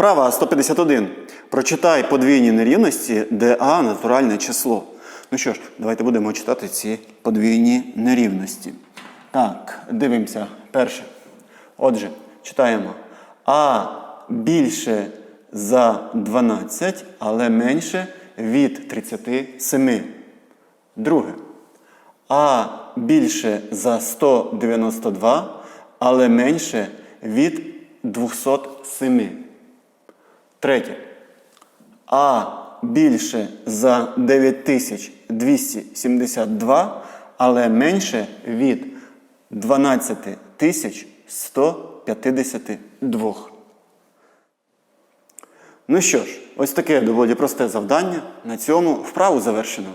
Вправа 151. Прочитай подвійні нерівності, де А натуральне число. Ну що ж, давайте будемо читати ці подвійні нерівності. Так, дивимося. Перше. Отже, читаємо. А більше за 12, але менше від 37. Друге. А більше за 192, але менше від 207. Третє. А більше за 9272, але менше від 12152. Ну що ж, ось таке доволі просте завдання. На цьому вправу завершено.